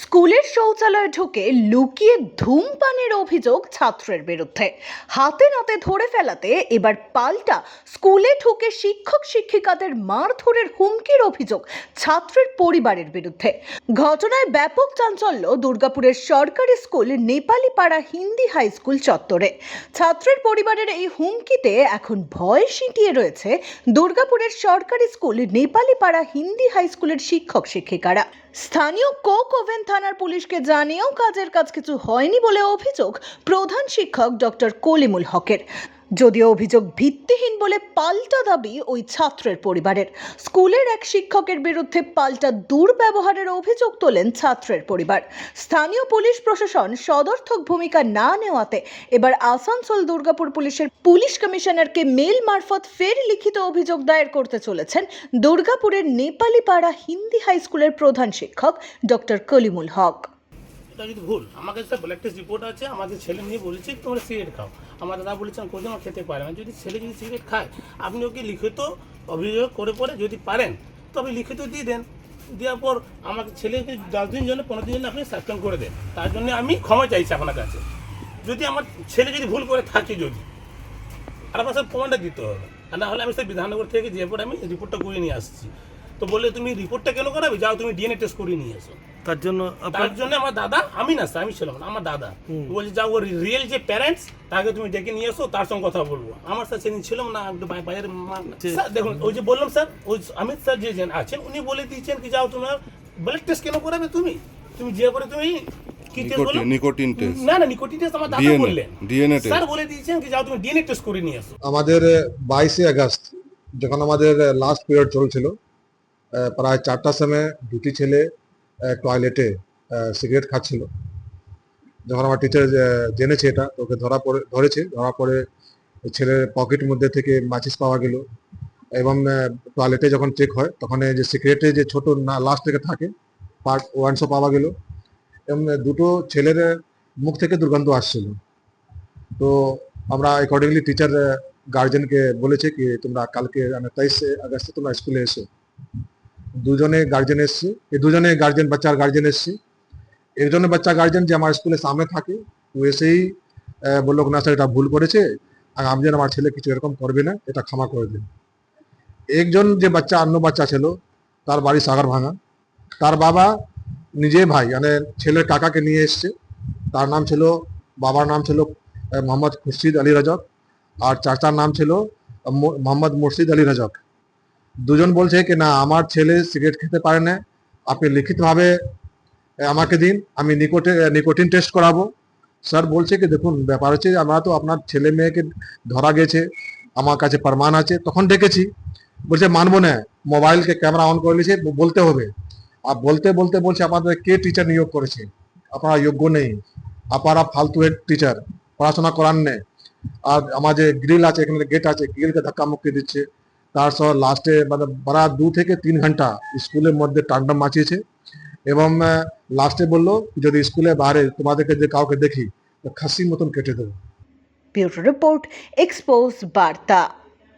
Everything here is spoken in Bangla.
স্কুলের শৌচালয়ে ঢুকে লুকিয়ে ধূমপানের অভিযোগ ছাত্রের বিরুদ্ধে। হাতে নাতে ধরে ফেলাতে এবার পাল্টা স্কুলে ঢুকে শিক্ষক শিক্ষিকাদের মারধরের হুমকির অভিযোগ ছাত্রের পরিবারের বিরুদ্ধে। ঘটনায় ব্যাপক চাঞ্চল্য দুর্গাপুরের সরকারি স্কুল নেপালি পাড়া হিন্দি হাই স্কুল চত্বরে। ছাত্রের পরিবারের এই হুমকিতে এখন ভয় সিটিয়ে রয়েছে দুর্গাপুরের সরকারি স্কুল নেপালি পাড়া হিন্দি হাই স্কুলের শিক্ষক শিক্ষিকারা। স্থানীয় কোক ওভেন থানার পুলিশকে জানিয়েও কাজের কাজ কিছু হয়নি বলে অভিযোগ প্রধান শিক্ষক ডক্টর কলিমুল হকের। যদিও অভিযোগ ভিত্তিহীন বলে পাল্টা দাবি ওই ছাত্রের পরিবারের। স্কুলের এক শিক্ষকের বিরুদ্ধে পাল্টা দুর্ব্যবহারের অভিযোগ তোলেন ছাত্রের পরিবার। স্থানীয় পুলিশ প্রশাসন সদর্থক ভূমিকা না নেওয়াতে এবার আসানসোল দুর্গাপুর পুলিশের পুলিশ কমিশনারকে মেল মারফত ফের লিখিত অভিযোগ দায়ের করতে চলেছেন দুর্গাপুরের নেপালি পাড়া হিন্দি হাই স্কুলের প্রধান শিক্ষক ডক্টর কলিমুল হক। এটা যদি ভুল, আমাকে স্যার ব্লাড টেস্ট রিপোর্ট আছে আমাদের ছেলে নিয়ে বলেছে তোমরা সিগারেট খাও। আমার দাদা বলেছেন কোথাও আমার খেতে পারে না। যদি ছেলে যদি সিগারেট খায়, আপনি ওকে লিখিত অভিযোগ করে পরে যদি পারেন তো আপনি লিখিত দিয়ে দেন। দেওয়ার পর আমাকে ছেলেকে দশ দিন জন্য, পনেরো দিন জন্য আপনি সাসপেন্ড করে দেন। তার জন্য আমি ক্ষমা চাইছি আপনার কাছে। যদি আমার ছেলে যদি ভুল করে থাকে যদি, আর আমার স্যার প্রমাণটা দিতে হবে। আর না হলে আমি স্যার বিধাননগর থেকে যে পরে আমি রিপোর্টটা করে নিয়ে আসছি। তো বলে তুমি রিপোর্টটা কেন করাবে? যাও, তুমি ডিএনএ টেস্ট করে নিয়ে এসো। তার জন্য তার জন্য আমার দাদা আমি না আমি ছিলাম না আমার দাদা। বলছে যা ওর রিয়েল যে প্যারেন্টস তাকে তুমি ডেকে নিয়ে এসো তার সঙ্গে কথা বলব। আমার স্যার সেদিন ছিলাম না একটু বাইরে স্যার দেখুন ওই যে বললাম স্যার ওই অমিত স্যার যে আছেন উনি বলে দিয়েছেন কি যাও তোমার ব্লাড টেস্ট কেন করাবে তুমি? তুমি যে করে তুমি কি টেস্ট বলো? নিকোটিন নিকোটিন টেস্ট না না টেস্ট আমার দাদা DNA বললেন। DNA test। স্যার বলে দিয়েছেন যাও তুমি ডিএনএ টেস্ট করে নিয়ে এসো। আমাদের বাইশে আগস্ট যখন আমাদের লাস্ট পিরিয়ড চলছিল আহ, প্রায় চারটার সময় দুটি ছেলে টয়লেটে সিগারেট খাচ্ছিল। যখন আমার টিচার জেনেছে এটা ওকে ধরা পড়ে, ধরেছে। ধরা পড়ে ছেলের পকেট মধ্যে থেকে মাচিস পাওয়া গেল এবং টয়লেটে যখন চেক হয়, তখন যে সিগারেটে যে ছোট লাস্ট থেকে থাকে পার্ট ওয়ানসও পাওয়া গেল। এবং দুটো ছেলের মুখ থেকে দুর্গন্ধ আসছিল। তো আমরা অ্যাকর্ডিংলি টিচার গার্জেনকে বলেছে কি, তোমরা কালকে মানে তেইশে আগস্টে তোমরা স্কুলে এসো। দুজনে গার্জেন এসছে। এই দুজনে গার্জেন বাচ্চার গার্জেন এসছে। একজনের বাচ্চা গার্জেন যে আমার স্কুলের সামনে থাকে, ও এসেই বলল না স্যার, এটা ভুল করেছে। আর আমি যেন আমার ছেলে কিছু এরকম করবে না, এটা ক্ষমা করে দিন। একজন যে বাচ্চা, অন্য বাচ্চা ছিল, তার বাড়ি সাগর ভাঙা। তার বাবা নিজে ভাই মানে ছেলের কাকাকে নিয়ে এসছে। তার নাম ছিল, বাবার নাম ছিল মোহাম্মদ খুরশিদ আলী রাজক। আর চাচার নাম ছিল মোহাম্মদ মুর্শিদ আলী রাজক। দুজন বলছে কি, না, আমার ছেলে সিগারেট খেতে পারে না। আপনি লিখিতভাবে আমাকে দিন, আমি নিকোটে, নিকোটিন টেস্ট করাবো। স্যার বলছে কি, দেখুন, ব্যাপার হচ্ছে আমরা তো আপনার ছেলে মেয়েকে ধরা গেছে, আমার কাছে প্রমাণ আছে। তখন ডেকেছি। বলছে, মানবো না, মোবাইলকে ক্যামেরা অন করে নিয়েছে বলতে হবে। আর বলতে বলতে বলছে, আপনাদের কে টিচার নিয়োগ করেছে? আপনারা যোগ্য নেই। আপনারা ফালতু টিচার, পড়াশোনা করান নেই আর আমার যে গ্রিল আছে, এখানে গেট আছে, গ্রিলকে ধাক্কা মুক্তি দিচ্ছে। তার সহ লাস্টে মানে বারা দু থেকে তিন ঘণ্টা স্কুলের মধ্যে টাকডাম মাচিয়েছে এবং লাস্টে বলল, যদি স্কুলে বাইরে তোমাদেরকে যে কাউকে দেখি খাসির মতন কেটে দেবো। ব্যুরো রিপোর্ট এক্সপোজ বার্তা।